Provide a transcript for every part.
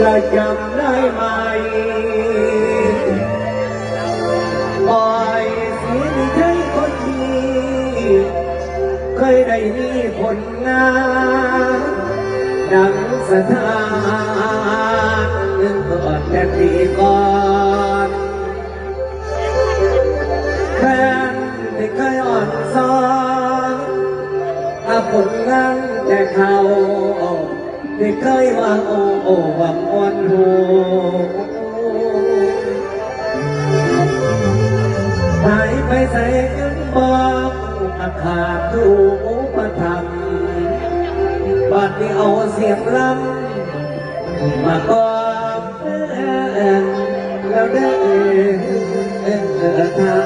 และจำได้ไหมปล่อยเสียใจคนที่เคยได้มีผลงานดังสถานหนึ่งก่อนแต่ปีก่อนแฟนไม่เคยอ่อนซ้ออาผลงานแต่เขา ได้เคยว่าโอ้โอ้หวังอ่อนหูหายไปใส่ยังบอกอาขาดูอุประทับบัดนี้เอาเสียงรำมากองแล้วได้เอ็อเออทา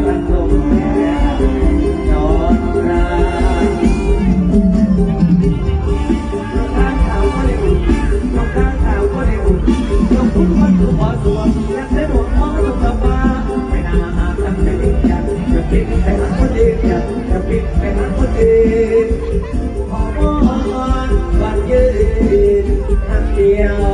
Yeah.